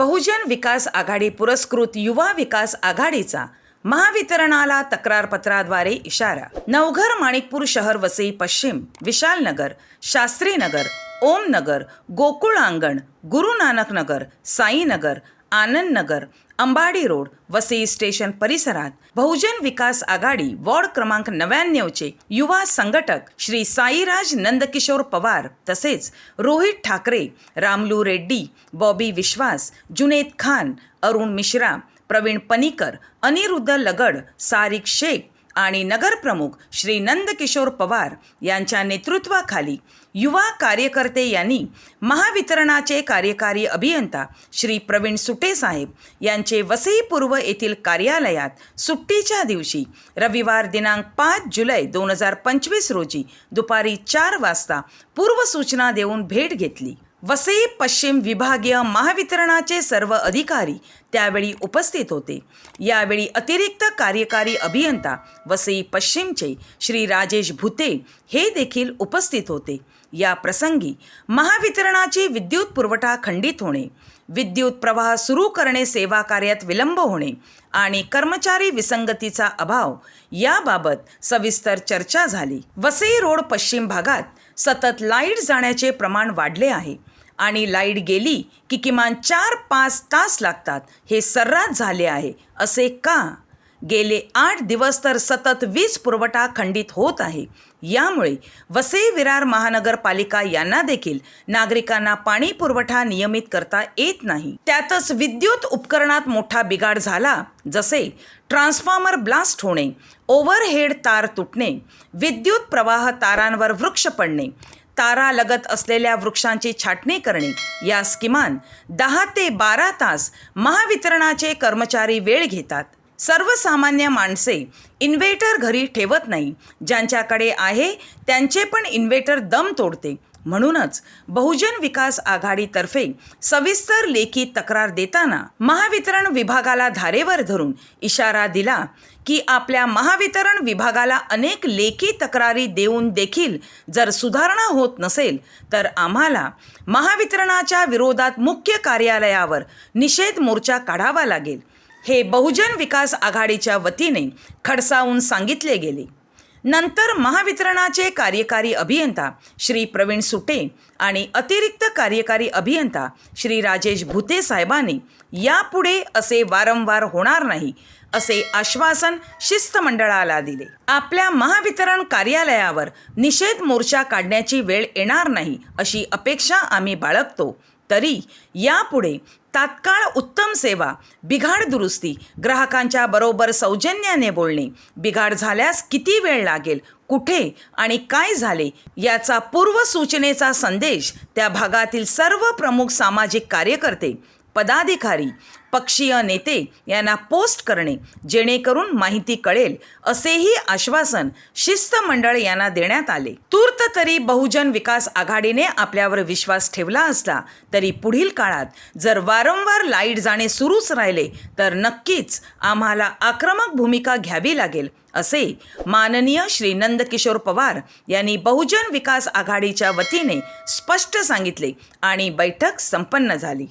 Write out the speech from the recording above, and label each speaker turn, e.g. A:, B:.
A: बहुजन विकास आघाडी पुरस्कृत युवा विकास आघाडीचा महावितरणाला तक्रारपत्राद्वारे इशारा. नवघर माणिकपूर शहर वसई पश्चिम विशालनगर शास्त्रीनगर ओमनगर गोकुळ अंगण गुरु नानक नगर साईनगर आनंद नगर अंबाडी रोड वसई स्टेशन परिसरात बहुजन विकास आघाडी वॉर्ड क्रमांक नव्याण्णवचे युवा संघटक श्री साईराज नंदकिशोर पवार तसेच रोहित ठाकरे रामलू रेड्डी बॉबी विश्वास जुनेद खान अरुण मिश्रा प्रवीण पनीकर अनिरुद्ध लगड सारिक शेख आणि नगरप्रमुख श्री नंदकिशोर पवार यांच्या नेतृत्वाखाली युवा कार्यकर्ते यांनी महावितरणाचे कार्यकारी अभियंता श्री प्रवीण सुटे साहेब यांचे वसई पूर्व येथील कार्यालयात सुट्टीच्या दिवशी रविवार दिनांक पाच जुलै दोन हजार पंचवीस रोजी दुपारी चार वाजता पूर्वसूचना देऊन भेट घेतली. वसई पश्चिम विभागीय महावितरणाचे सर्व अधिकारी त्यावेळी उपस्थित होते. यावेळी अतिरिक्त कार्यकारी अभियंता वसई पश्चिमचे श्री राजेश भुते हे देखील उपस्थित होते. या प्रसंगी महावितरणाची विद्युत पुरवठा खंडित होणे विद्युत प्रवाह सुरू करणे सेवा कार्यात विलंब होणे आणि कर्मचारी विसंगतीचा अभाव याबाबत सविस्तर चर्चा झाली. वसई रोड पश्चिम भागात सतत लाइट जाण्याचे प्रमाण वाढले आहे. आणि लाइट गेली की किमान चार पाच तास लागतात. हे सर्रास झाले आहे. असे का? गेले आठ दिवस तर सतत वीज पुरवठा खंडित होत आहे. यामुळे वसई विरार महानगरपालिका यांना देखील नागरिकांना पाणी पुरवठा नियमित करता येत नाही. त्यातच विद्युत उपकरणात मोठा बिघाड झाला. जसे ट्रान्सफॉर्मर ब्लास्ट होणे ओव्हरहेड तार तुटणे विद्युत प्रवाह तारांवर वृक्ष पडणे तारा लगत असलेल्या वृक्षांची छाटणी करणे यास किमान दहा ते बारा तास महावितरणाचे कर्मचारी वेळ घेतात. सर्वसामान्य माणसे इन्व्हेटर घरी ठेवत नाही. ज्यांच्याकडे आहे त्यांचे पण इन्व्हेटर दम तोडते. म्हणूनच बहुजन विकास आघाडीतर्फे सविस्तर लेखी तक्रार देताना महावितरण विभागाला धारेवर धरून इशारा दिला की आपल्या महावितरण विभागाला अनेक लेखी तक्रारी देऊन देखील जर सुधारणा होत नसेल तर आम्हाला महावितरणाच्या विरोधात मुख्य कार्यालयावर निषेध मोर्चा काढावा लागेल. हे बहुजन विकास आघाडीच्या वतीने खडसावून सांगितले गेले. नंतर महावितरणाचे कार्यकारी अभियंता श्री प्रवीण सुटे आणि अतिरिक्त कार्यकारी अभियंता श्री राजेश भुते साहेबांनी यापुढे असे वारंवार होणार नाही असे आश्वासन शिस्तमंडळाला दिले. आपल्या महावितरण कार्यालयावर निषेध मोर्चा काढण्याची वेळ येणार नाही अशी अपेक्षा आम्ही बाळगतो तरी यापुढे तात्काळ उत्तम सेवा बिघाड दुरुस्ती ग्राहकांच्या बरोबर सौजन्याने बोलणे बिघाड झाल्यास किती वेळ लागेल कुठे आणि काय झाले याचा पूर्वसूचनेचा संदेश त्या भागातील सर्व प्रमुख सामाजिक कार्यकर्ते पदाधिकारी पक्षीय नेते यांना पोस्ट करणे जेणेकरून माहिती कळेल असेही आश्वासन शिस्तमंडळ यांना देण्यात आले. तूर्त तरी बहुजन विकास आघाडीने आपल्यावर विश्वास ठेवला असला तरी पुढील काळात जर वारंवार लाइट जाणे सुरूच राहिले तर नक्कीच आम्हाला आक्रमक भूमिका घ्यावी लागेल असे माननीय श्री नंदकिशोर पवार यांनी बहुजन विकास आघाडीच्या वतीने स्पष्ट सांगितले आणि बैठक संपन्न झाली.